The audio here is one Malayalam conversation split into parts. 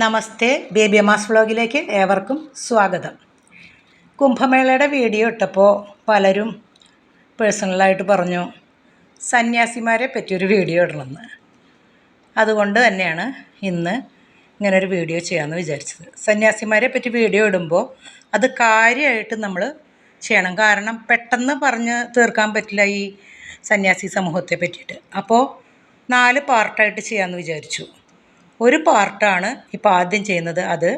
നമസ്തേ ബേബി അമാസ് വ്ളോഗിലേക്ക് ഏവർക്കും സ്വാഗതം. കുംഭമേളയുടെ വീഡിയോ ഇട്ടപ്പോൾ പലരും പേഴ്സണലായിട്ട് പറഞ്ഞു സന്യാസിമാരെ പറ്റിയൊരു വീഡിയോ ഇടണമെന്ന്. അതുകൊണ്ട് തന്നെയാണ് ഇന്ന് ഇങ്ങനൊരു വീഡിയോ ചെയ്യാമെന്ന് വിചാരിച്ചത്. സന്യാസിമാരെ പറ്റി വീഡിയോ ഇടുമ്പോൾ അത് കാര്യമായിട്ട് നമ്മൾ ചെയ്യണം. കാരണം പെട്ടെന്ന് പറഞ്ഞ് തീർക്കാൻ പറ്റില്ല ഈ സന്യാസി സമൂഹത്തെ പറ്റിയിട്ട്. അപ്പോൾ നാല് പാർട്ടായിട്ട് ചെയ്യാമെന്ന് വിചാരിച്ചു. ഒരു പാർട്ടാണ് ഇപ്പോൾ ആദ്യം ചെയ്യുന്നത് അത്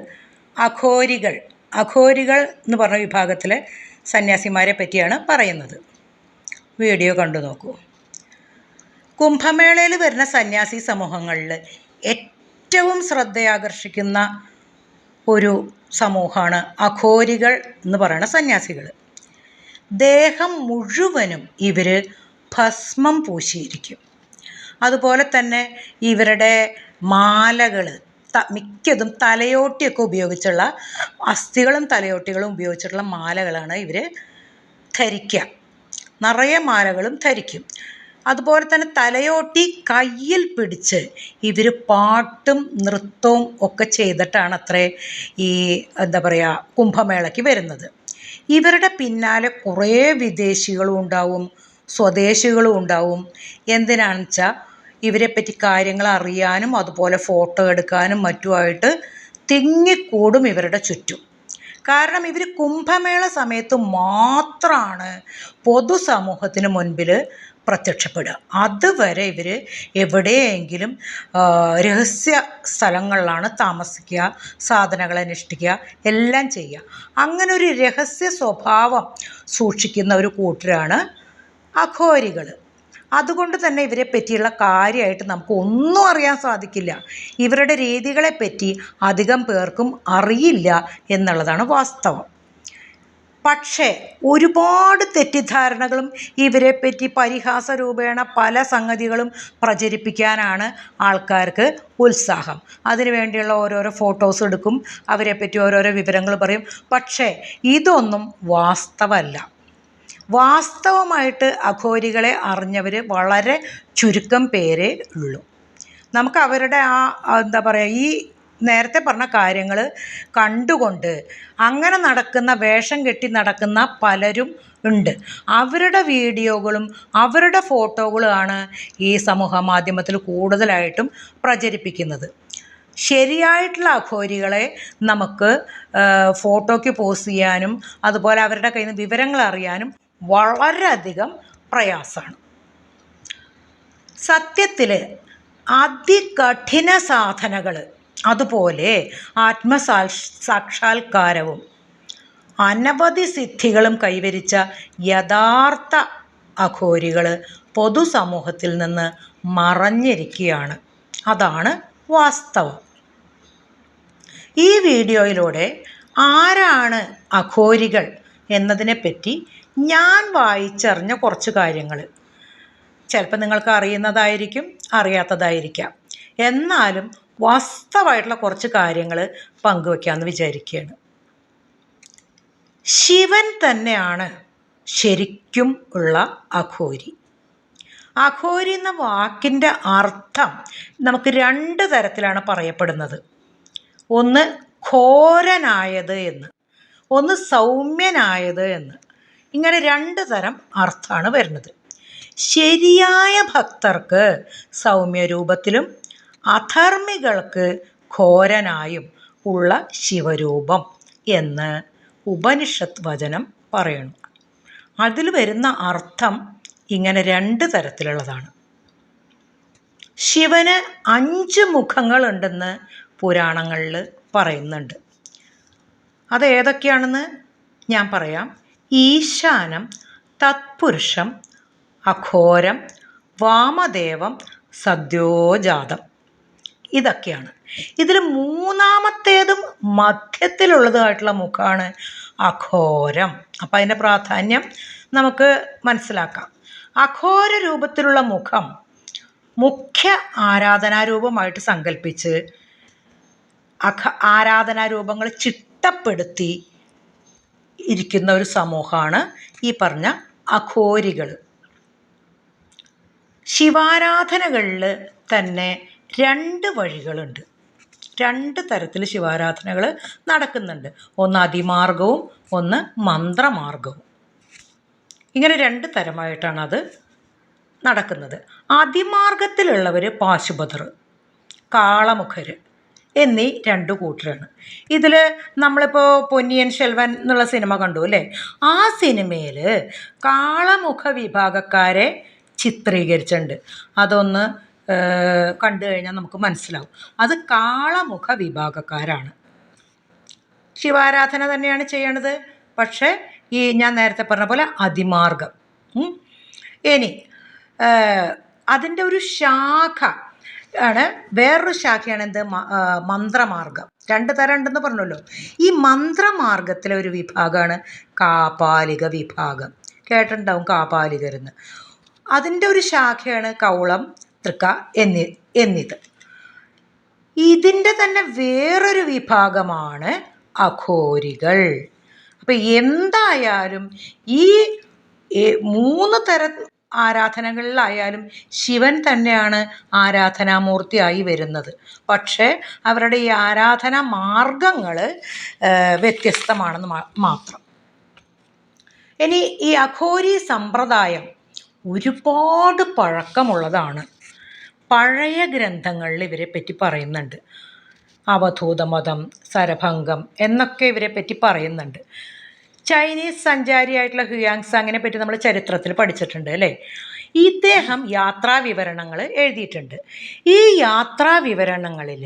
അഘോരികൾ. അഘോരികൾ എന്ന് പറഞ്ഞ വിഭാഗത്തിലെ സന്യാസിമാരെ പറ്റിയാണ് പറയുന്നത്. വീഡിയോ കണ്ടു നോക്കൂ. കുംഭമേളയിൽ വരുന്ന സന്യാസി സമൂഹങ്ങളിൽ ഏറ്റവും ശ്രദ്ധയാകർഷിക്കുന്ന ഒരു സമൂഹമാണ് അഘോരികൾ എന്ന് പറയുന്ന സന്യാസികൾ. ദേഹം മുഴുവനും ഇവർ ഭസ്മം പൂശിയിരിക്കും. അതുപോലെ തന്നെ ഇവരുടെ മാലകൾ മിക്കതും തലയോട്ടിയൊക്കെ ഉപയോഗിച്ചുള്ള അസ്ഥികളും തലയോട്ടികളും ഉപയോഗിച്ചിട്ടുള്ള മാലകളാണ് ഇവർ ധരിക്കുക നിറയെ മാലകളും ധരിക്കും. അതുപോലെ തന്നെ തലയോട്ടി കയ്യിൽ പിടിച്ച് ഇവർ പാട്ടും നൃത്തവും ഒക്കെ ചെയ്തിട്ടാണ് അത്രേ ഈ എന്താ പറയുക കുംഭമേളയ്ക്ക് വരുന്നത്. ഇവരുടെ പിന്നാലെ കുറേ വിദേശികളും ഉണ്ടാവും സ്വദേശികളും ഉണ്ടാവും. എന്തിനാണെന്ന് വെച്ചാൽ ഇവരെപ്പറ്റി കാര്യങ്ങൾ അറിയാനും അതുപോലെ ഫോട്ടോ എടുക്കാനും മറ്റുമായിട്ട് തിങ്ങിക്കൂടും ഇവരുടെ ചുറ്റും. കാരണം ഇവർ കുംഭമേള സമയത്ത് മാത്രമാണ് പൊതുസമൂഹത്തിന് മുൻപിൽ പ്രത്യക്ഷപ്പെടുക. അതുവരെ ഇവർ എവിടെയെങ്കിലും രഹസ്യ സ്ഥലങ്ങളിലാണ് താമസിക്കുക സാധനങ്ങൾ അന്വേഷിക്കുക എല്ലാം ചെയ്യുക. അങ്ങനെ ഒരു രഹസ്യ സ്വഭാവം സൂക്ഷിക്കുന്ന ഒരു കൂട്ടരാണ് അഘോരികൾ അതുകൊണ്ട് തന്നെ ഇവരെ പറ്റിയുള്ള കാര്യമായിട്ട് നമുക്ക് ഒന്നും അറിയാൻ സാധിക്കില്ല. ഇവരുടെ രീതികളെ പറ്റി അധികം പേർക്കും അറിയില്ല എന്നുള്ളതാണ് വാസ്തവം. പക്ഷേ ഒരുപാട് തെറ്റിദ്ധാരണകളും ഇവരെ പറ്റി പരിഹാസ രൂപേണ പല സംഗതികളും പ്രചരിപ്പിക്കാനാണ് ആൾക്കാർക്ക് ഉത്സാഹം. അതിനുവേണ്ടിയുള്ള ഓരോരോ ഫോട്ടോസ് എടുക്കും അവരെപ്പറ്റി ഓരോരോ വിവരങ്ങൾ പറയും. പക്ഷേ ഇതൊന്നും വാസ്തവമല്ല വാസ്തവമായിട്ട് അഘോരികളെ അറിഞ്ഞവർ വളരെ ചുരുക്കം പേരേ ഉള്ളൂ. നമുക്ക് അവരുടെ ആ എന്താ പറയുക ഈ നേരത്തെ പറഞ്ഞ കാര്യങ്ങൾ കണ്ടുകൊണ്ട് അങ്ങനെ നടക്കുന്ന വേഷം കെട്ടി നടക്കുന്ന പലരും ഉണ്ട്. അവരുടെ വീഡിയോകളും അവരുടെ ഫോട്ടോകളുമാണ് ഈ സമൂഹ മാധ്യമത്തിൽ കൂടുതലായിട്ടും പ്രചരിപ്പിക്കുന്നത്. ശരിയായിട്ടുള്ള അഘോരികളെ നമുക്ക് ഫോട്ടോയ്ക്ക് പോസ് ചെയ്യാനും അതുപോലെ അവരുടെ കയ്യിൽ നിന്ന് വിവരങ്ങൾ അറിയാനും വളരെയധികം പ്രയാസമാണ്. സത്യത്തിൽ അതികഠിന സാധനകൾ അതുപോലെ ആത്മസാ സാക്ഷാത്കാരവും അനവധി സിദ്ധികളും കൈവരിച്ച യഥാർത്ഥ അഘോരികൾ പൊതുസമൂഹത്തിൽ നിന്ന് മറഞ്ഞിരിക്കുകയാണ്. അതാണ് വാസ്തവം. ഈ വീഡിയോയിലൂടെ ആരാണ് അഘോരികൾ എന്നതിനെപ്പറ്റി ഞാൻ വായിച്ചറിഞ്ഞ കുറച്ച് കാര്യങ്ങൾ. ചിലപ്പോൾ നിങ്ങൾക്ക് അറിയുന്നതായിരിക്കും അറിയാത്തതായിരിക്കാം. എന്നാലും വാസ്തവമായിട്ടുള്ള കുറച്ച് കാര്യങ്ങൾ പങ്കുവയ്ക്കാമെന്ന് വിചാരിക്കുകയാണ്. ശിവൻ തന്നെയാണ് ശരിക്കും ഉള്ള അഘോരി. അഘോരി എന്ന വാക്കിന്റെ അർത്ഥം നമുക്ക് രണ്ട് തരത്തിലാണ് പറയപ്പെടുന്നത്. ഒന്ന് ഘോരനായത് എന്ന് ഒന്ന് സൗമ്യനായത് എന്ന്. ഇങ്ങനെ രണ്ട് തരം അർത്ഥമാണ് വരുന്നത്. ശരിയായ ഭക്തർക്ക് സൗമ്യരൂപത്തിലും അധർമ്മികൾക്ക് ഘോരനായും ഉള്ള ശിവരൂപം എന്ന് ഉപനിഷത്ത് വചനം പറയുന്നു അതിൽ വരുന്ന അർത്ഥം ഇങ്ങനെ രണ്ട് തരത്തിലുള്ളതാണ്. ശിവന് അഞ്ച് മുഖങ്ങളുണ്ടെന്ന് പുരാണങ്ങളിൽ പറയുന്നുണ്ട്. അത് ഏതൊക്കെയാണെന്ന് ഞാൻ പറയാം. ഈശാനം തത്പുരുഷം അഘോരം വാമദേവം സദ്യോജാതം. ഇതൊക്കെയാണ്. ഇതിൽ മൂന്നാമത്തേതും മധ്യത്തിലുള്ളതായിട്ടുള്ള മുഖമാണ് അഘോരം. അപ്പം അതിന്റെ പ്രാധാന്യം നമുക്ക് മനസ്സിലാക്കാം. അഘോര രൂപത്തിലുള്ള മുഖം മുഖ്യ ആരാധനാരൂപമായിട്ട് സങ്കല്പിച്ച് അഖ ആരാധനാരൂപങ്ങൾ ചിട്ടപ്പെടുത്തി ഇരിക്കുന്ന ഒരു സമൂഹമാണ് ഈ പറഞ്ഞ അഘോരികൾ. ശിവാരാധനകളിൽ തന്നെ രണ്ട് വഴികളുണ്ട്. രണ്ട് തരത്തിൽ ശിവാരാധനകൾ നടക്കുന്നുണ്ട്. ഒന്ന് അതിമാർഗവും ഒന്ന് മന്ത്രമാർഗവും. ഇങ്ങനെ രണ്ട് തരമായിട്ടാണ് അത് നടക്കുന്നത്. അതിമാർഗത്തിലുള്ളവർ പാശുപതർ കാളമുഖർ എന്നീ രണ്ട് കൂട്ടരാണ്. ഇതിൽ നമ്മളിപ്പോൾ പൊന്നിയൻ ശെൽവൻ എന്നുള്ള സിനിമ കണ്ടു അല്ലേ? ആ സിനിമയിൽ കാളമുഖ വിഭാഗക്കാരെ ചിത്രീകരിച്ചിട്ടുണ്ട്. അതൊന്ന് കണ്ടു കഴിഞ്ഞാൽ നമുക്ക് മനസ്സിലാവും. അത് കാളമുഖ വിഭാഗക്കാരാണ്. ശിവാരാധന തന്നെയാണ് ചെയ്യണത്. പക്ഷേ ഈ ഞാൻ നേരത്തെ പറഞ്ഞ പോലെ അതിമാർഗം. ഇനി അതിന്റെ ഒരു ശാഖ ആണ്. വേറൊരു ശാഖയാണ് എന്ത്? മന്ത്രമാർഗം. രണ്ട് തരം ഉണ്ടെന്ന് പറഞ്ഞല്ലോ. ഈ മന്ത്രമാർഗത്തിലെ ഒരു വിഭാഗമാണ് കാപാലിക വിഭാഗം. കേട്ടിട്ടുണ്ടാവും കാപാലികരെന്ന്. അതിന്റെ ഒരു ശാഖയാണ് കൗളം തൃക്ക എന്നി എന്നിത്. ഇതിന്റെ തന്നെ വേറൊരു വിഭാഗമാണ് അഘോരികൾ. അപ്പം എന്തായാലും ഈ മൂന്ന് തരം ആരാധനകളിലായാലും ശിവൻ തന്നെയാണ് ആരാധനാമൂർത്തിയായി വരുന്നത്. പക്ഷേ അവരുടെ ഈ ആരാധന മാർഗങ്ങൾ വ്യത്യസ്തമാണെന്ന് മാത്രം. ഇനി ഈ അഘോരി സമ്പ്രദായം ഒരുപാട് പഴക്കമുള്ളതാണ്. പഴയ ഗ്രന്ഥങ്ങളിൽ ഇവരെ പറ്റി പറയുന്നുണ്ട്. അവധൂതമതം സരഭംഗം എന്നൊക്കെ ഇവരെ പറ്റി പറയുന്നുണ്ട്. ചൈനീസ് സഞ്ചാരിയായിട്ടുള്ള ഹുയാങ് സാങ്ങിനെ പറ്റി നമ്മൾ ചരിത്രത്തിൽ പഠിച്ചിട്ടുണ്ട് അല്ലേ? ഇദ്ദേഹം യാത്രാ വിവരണങ്ങൾ എഴുതിയിട്ടുണ്ട്. ഈ യാത്രാ വിവരണങ്ങളിൽ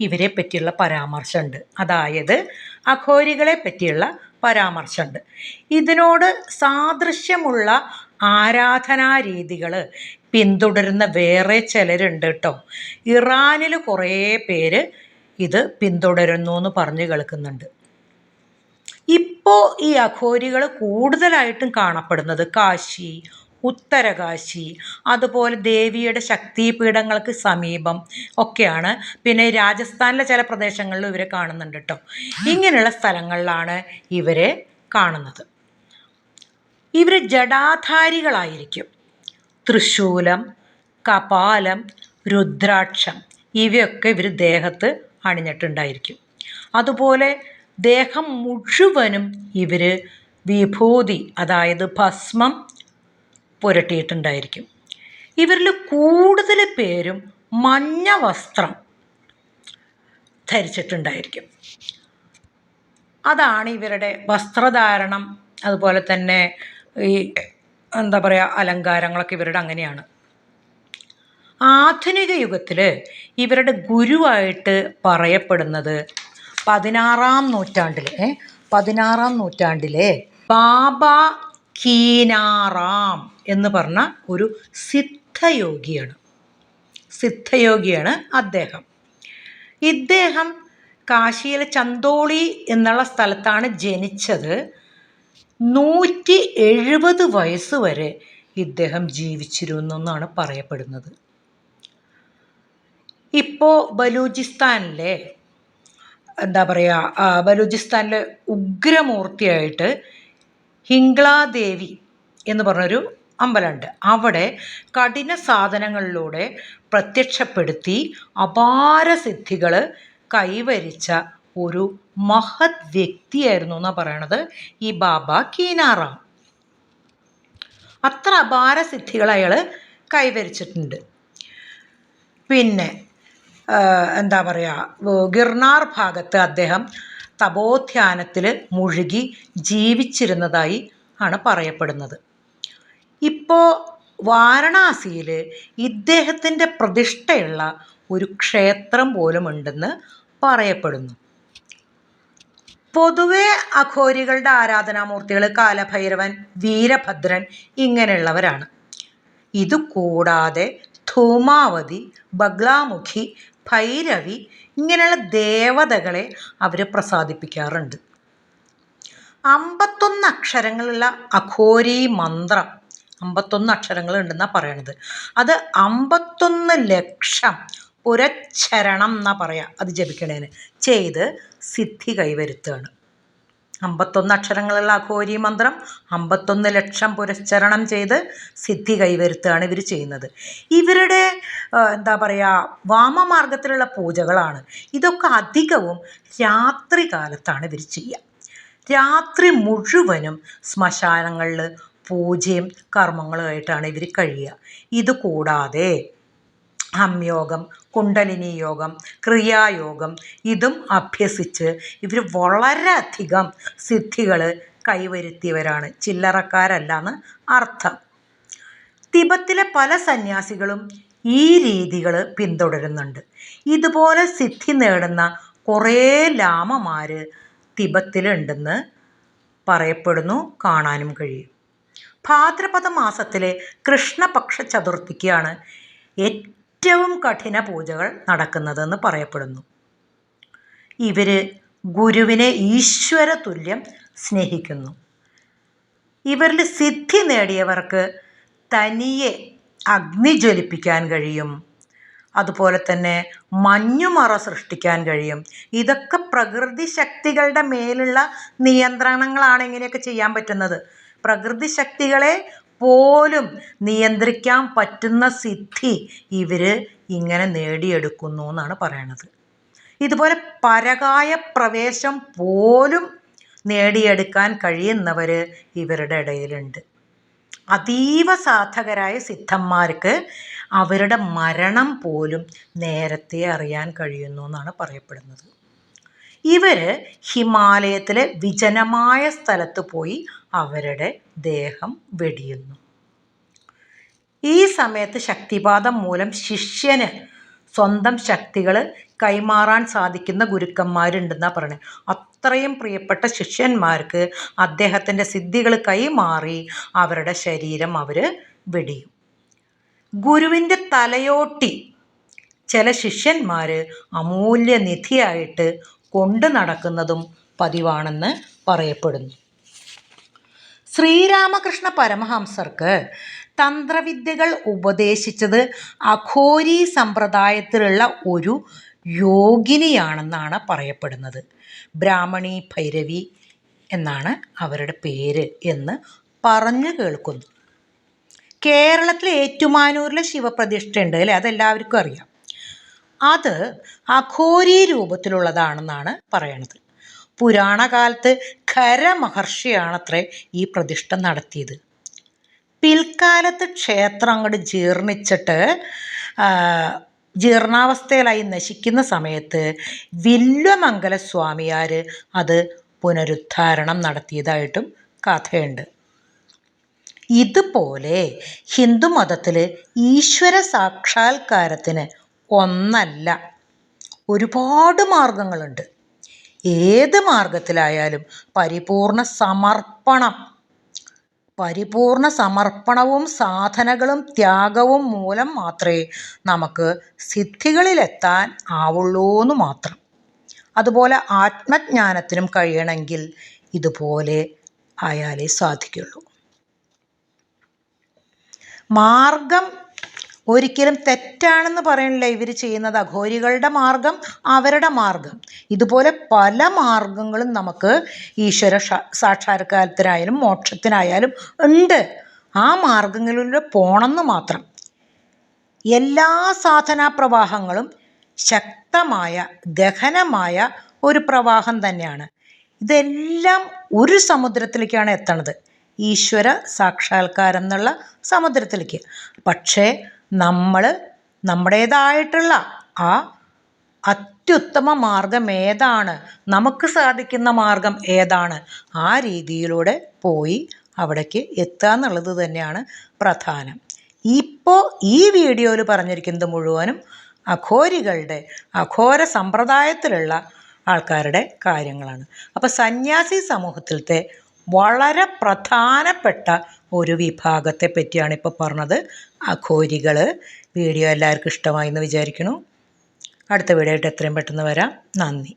ഇവരെ പറ്റിയുള്ള പരാമർശമുണ്ട്. അതായത് അഘോരികളെ പറ്റിയുള്ള പരാമർശമുണ്ട്. ഇതിനോട് സാദൃശ്യമുള്ള ആരാധനാ രീതികൾ പിന്തുടരുന്ന വേറെ ചിലരുണ്ട് കേട്ടോ. ഇറാനിൽ കുറേ പേര് ഇത് പിന്തുടരുന്നു എന്ന് പറഞ്ഞു കേൾക്കുന്നുണ്ട്. ഇപ്പോൾ ഈ അഘോരികൾ കൂടുതലായിട്ടും കാണപ്പെടുന്നത് കാശി ഉത്തരകാശി അതുപോലെ ദേവിയുടെ ശക്തിപീഠങ്ങൾക്ക് സമീപം ഒക്കെയാണ്. പിന്നെ രാജസ്ഥാനിലെ ചില പ്രദേശങ്ങളിലും ഇവരെ കാണുന്നുണ്ട് കേട്ടോ ഇങ്ങനെയുള്ള സ്ഥലങ്ങളിലാണ് ഇവരെ കാണുന്നത്. ഇവർ ജടാധാരികളായിരിക്കും. തൃശൂലം കപാലം രുദ്രാക്ഷം ഇവയൊക്കെ ഇവർ ദേഹത്ത് അണിഞ്ഞിട്ടുണ്ടായിരിക്കും. അതുപോലെ ദേഹം മുഴുവനും ഇവർ വിഭൂതി അതായത് ഭസ്മം പുരട്ടിയിട്ടുണ്ടായിരിക്കും. ഇവരിൽ കൂടുതൽ പേരും മഞ്ഞ വസ്ത്രം ധരിച്ചിട്ടുണ്ടായിരിക്കും. അതാണ് ഇവരുടെ വസ്ത്രധാരണം അതുപോലെ തന്നെ ഈ എന്താ പറയുക അലങ്കാരങ്ങളൊക്കെ ഇവരുടെ അങ്ങനെയാണ്. ആധുനിക യുഗത്തിൽ ഇവരുടെ ഗുരുവായിട്ട് പറയപ്പെടുന്നത് പതിനാറാം നൂറ്റാണ്ടിലെ പതിനാറാം നൂറ്റാണ്ടിലെ ബാബ കീനാറാം എന്ന് പറഞ്ഞ ഒരു സിദ്ധയോഗിയാണ്. സിദ്ധയോഗിയാണ് അദ്ദേഹം. ഇദ്ദേഹം കാശിയിലെ ചന്തോളി എന്നുള്ള സ്ഥലത്താണ് ജനിച്ചത്. നൂറ്റി എഴുപത് വയസ്സ് വരെ ഇദ്ദേഹം ജീവിച്ചിരുന്നു എന്നാണ് പറയപ്പെടുന്നത്. ഇപ്പോൾ ബലൂചിസ്ഥാനിലെ എന്താ പറയുക ബലൂചിസ്ഥാനിലെ ഉഗ്രമൂർത്തിയായിട്ട് ഹിംഗ്ലാദേവി എന്ന് പറഞ്ഞൊരു അമ്പലമുണ്ട്. അവിടെ കഠിന സാധനങ്ങളിലൂടെ പ്രത്യക്ഷപ്പെടുത്തി അപാര സിദ്ധികൾ കൈവരിച്ച ഒരു മഹത് വ്യക്തിയായിരുന്നു എന്നാണ് പറയണത് ഈ ബാബ കീനാറാം. അത്ര അപാര സിദ്ധികൾ അയാൾ കൈവരിച്ചിട്ടുണ്ട്. പിന്നെ എന്താ പറയുക ഗിർനാർ ഭാഗത്ത് അദ്ദേഹം തപോധ്യാനത്തിൽ മുഴുകി ജീവിച്ചിരുന്നതായി ആണ് പറയപ്പെടുന്നത്. ഇപ്പോൾ വാരണാസിയിൽ ഇദ്ദേഹത്തിന്റെ പ്രതിഷ്ഠയുള്ള ഒരു ക്ഷേത്രം പോലും ഉണ്ടെന്ന് പറയപ്പെടുന്നു. പൊതുവെ അഘോരികളുടെ ആരാധനാമൂർത്തികൾ കാലഭൈരവൻ വീരഭദ്രൻ ഇങ്ങനെയുള്ളവരാണ്. ഇത് കൂടാതെ ധൂമാവതി ബഗ്ലാമുഖി ഭൈരവി ഇങ്ങനെയുള്ള ദേവതകളെ അവർ പ്രസാദിപ്പിക്കാറുണ്ട്. അമ്പത്തൊന്ന് അക്ഷരങ്ങളുള്ള അഘോരി മന്ത്രം അമ്പത്തൊന്ന് അക്ഷരങ്ങൾ ഉണ്ടെന്നാണ് പറയണത്. അത് അമ്പത്തൊന്ന് ലക്ഷം പുരച്ചരണം എന്നാ പറയുക അത് ജപിക്കണേന്. ചെയ്ത് സിദ്ധി കൈവരുത്തുകയാണ്. അമ്പത്തൊന്ന് അക്ഷരങ്ങളുള്ള അഘോരി മന്ത്രം അമ്പത്തൊന്ന് ലക്ഷം പുരസ്ചരണം ചെയ്ത് സിദ്ധി കൈവരുത്തുകയാണ് ഇവർ ചെയ്യുന്നത്. ഇവരുടെ എന്താ പറയുക വാമമാർഗത്തിലുള്ള പൂജകളാണ്. ഇതൊക്കെ അധികവും രാത്രി കാലത്താണ് ഇവർ ചെയ്യുക. രാത്രി മുഴുവനും ശ്മശാനങ്ങളിൽ പൂജയും കർമ്മങ്ങളുമായിട്ടാണ് ഇവർ കഴിയുക. ഇത് കൂടാതെ ഹംയോഗം കുണ്ടലിനി യോഗം ക്രിയായോഗം ഇതും അഭ്യസിച്ച് ഇവർ വളരെയധികം സിദ്ധികൾ കൈവരുത്തിയവരാണ്. ചില്ലറക്കാരല്ല എന്ന് അർത്ഥം. തിബത്തിലെ പല സന്യാസികളും ഈ രീതികൾ പിന്തുടരുന്നുണ്ട്. ഇതുപോലെ സിദ്ധി നേടുന്ന കുറേ ലാമമാർ തിബത്തിലുണ്ടെന്ന് പറയപ്പെടുന്നു കാണാനും കഴിയും. ഭാദ്രപദ മാസത്തിലെ കൃഷ്ണപക്ഷ ചതുർത്ഥിക്കാണ് ഏറ്റവും കഠിന പൂജകൾ നടക്കുന്നതെന്ന് പറയപ്പെടുന്നു. ഇവർ ഗുരുവിനെ ഈശ്വര തുല്യം സ്നേഹിക്കുന്നു. ഇവരിൽ സിദ്ധി നേടിയവർക്ക് തനിയെ അഗ്നി ജ്വലിപ്പിക്കാൻ കഴിയും. അതുപോലെ തന്നെ മഞ്ഞുമറ സൃഷ്ടിക്കാൻ കഴിയും. ഇതൊക്കെ പ്രകൃതി ശക്തികളുടെ മേലുള്ള നിയന്ത്രണങ്ങളാണ് ഇങ്ങനെയൊക്കെ ചെയ്യാൻ പറ്റുന്നത്. പ്രകൃതി ശക്തികളെ പോലും നിയന്ത്രിക്കാൻ പറ്റുന്ന സിദ്ധി ഇവർ ഇങ്ങനെ നേടിയെടുക്കുന്നു എന്നാണ് പറയണത്. ഇതുപോലെ പരകായ പ്രവേശം പോലും നേടിയെടുക്കാൻ കഴിയുന്നവർ ഇവരുടെ ഇടയിലുണ്ട്. അതീവ സാധകരായ സിദ്ധന്മാർക്ക് അവരുടെ മരണം പോലും നേരത്തെ അറിയാൻ കഴിയുന്നു എന്നാണ് പറയപ്പെടുന്നത്. ഇവർ ഹിമാലയത്തിലെ വിജനമായ സ്ഥലത്ത് പോയി അവരുടെ ദേഹം വെടിയുന്നു. ഈ സമയത്ത് ശക്തിപാതം മൂലം ശിഷ്യന് സ്വന്തം ശക്തികൾ കൈമാറാൻ സാധിക്കുന്ന ഗുരുക്കന്മാരുണ്ടെന്നാണ് പറയുന്നത് അത്രയും പ്രിയപ്പെട്ട ശിഷ്യന്മാർക്ക് അദ്ദേഹത്തിന്റെ സിദ്ധികൾ കൈമാറി അവരുടെ ശരീരം അവർ വെടിയും. ഗുരുവിന്റെ തലയോട്ടി ചില ശിഷ്യന്മാർ അമൂല്യനിധിയായിട്ട് കൊണ്ടു നടക്കുന്നതും പതിവാണെന്ന് പറയപ്പെടുന്നു. ശ്രീരാമകൃഷ്ണ പരമഹംസർക്ക് തന്ത്രവിദ്യകൾ ഉപദേശിച്ചത് അഘോരി സമ്പ്രദായത്തിലുള്ള ഒരു യോഗിനിയാണെന്നാണ് പറയപ്പെടുന്നത്. ബ്രാഹ്മണി ഭൈരവി എന്നാണ് അവരുടെ പേര് എന്ന് പറഞ്ഞു കേൾക്കുന്നു. കേരളത്തിലെ ഏറ്റുമാനൂരിലെ ശിവപ്രതിഷ്ഠയുണ്ട് അല്ലേ? അതെല്ലാവർക്കും അറിയാം. അത് അഘോരി രൂപത്തിലുള്ളതാണെന്നാണ് പറയണത്. പുരാണകാലത്ത് ഖരമഹർഷിയാണത്രേ ഈ പ്രതിഷ്ഠ നടത്തിയത്. പിൽക്കാലത്ത് ക്ഷേത്രം അങ്ങോട്ട് ജീർണിച്ചിട്ട് ജീർണാവസ്ഥയിലായി നശിക്കുന്ന സമയത്ത് വില്വമംഗല സ്വാമിയാർ അത് പുനരുദ്ധാരണം നടത്തിയതായിട്ടും കഥയുണ്ട്. ഇതുപോലെ ഹിന്ദുമതത്തിൽ ഈശ്വര സാക്ഷാത്കാരത്തിന് ഒന്നല്ല. ഒരുപാട് മാർഗങ്ങളുണ്ട്. ഏത് മാർഗത്തിലായാലും പരിപൂർണ സമർപ്പണം. പരിപൂർണ സമർപ്പണവും സാധനകളും ത്യാഗവും മൂലം മാത്രമേ നമുക്ക് സിദ്ധികളിലെത്താൻ ആവുള്ളൂ എന്ന് മാത്രം. അതുപോലെ ആത്മജ്ഞാനത്തിനും കഴിയണമെങ്കിൽ ഇതുപോലെ ആയാലേ സാധിക്കുള്ളൂ. മാർഗം ഒരിക്കലും തെറ്റാണെന്ന് പറയണില്ല ഇവർ ചെയ്യുന്നത്. അഘോരികളുടെ മാർഗം അവരുടെ മാർഗം. ഇതുപോലെ പല മാർഗങ്ങളും നമുക്ക് ഈശ്വര സാക്ഷാത്കാരത്തിനായാലും മോക്ഷത്തിനായാലും ഉണ്ട്. ആ മാർഗങ്ങളിലൂടെ പോണമെന്ന് മാത്രം. എല്ലാ സാധനാ പ്രവാഹങ്ങളും ശക്തമായ ഗഹനമായ ഒരു പ്രവാഹം തന്നെയാണ്. ഇതെല്ലാം ഒരു സമുദ്രത്തിലേക്കാണ് എത്തണത്. ഈശ്വര സാക്ഷാത്കാരം എന്നുള്ള സമുദ്രത്തിലേക്ക്. പക്ഷേ നമ്മൾ നമ്മുടേതായിട്ടുള്ള ആ അത്യുത്തമ മാർഗം ഏതാണ്? നമുക്ക് സാധിക്കുന്ന മാർഗം ഏതാണ്? ആ രീതിയിലൂടെ പോയി അവിടേക്ക് എത്തുക എന്നുള്ളത് തന്നെയാണ് പ്രധാനം. ഇപ്പോൾ ഈ വീഡിയോയിൽ പറഞ്ഞിരിക്കുന്നത് മുഴുവനും അഘോരികളുടെ അഘോര സമ്പ്രദായത്തിലുള്ള ആൾക്കാരുടെ കാര്യങ്ങളാണ്. അപ്പോൾ സന്യാസി സമൂഹത്തിലത്തെ വളരെ പ്രധാനപ്പെട്ട ഒരു വിഭാഗത്തെ പറ്റിയാണ് ഇപ്പോൾ പറഞ്ഞത്. അഘോരികൾ വീഡിയോ എല്ലാവർക്കും ഇഷ്ടമായി എന്ന് വിചാരിക്കുന്നു. അടുത്ത വീഡിയോ ആയിട്ട് എത്രയും പെട്ടെന്ന് വരാം. നന്ദി.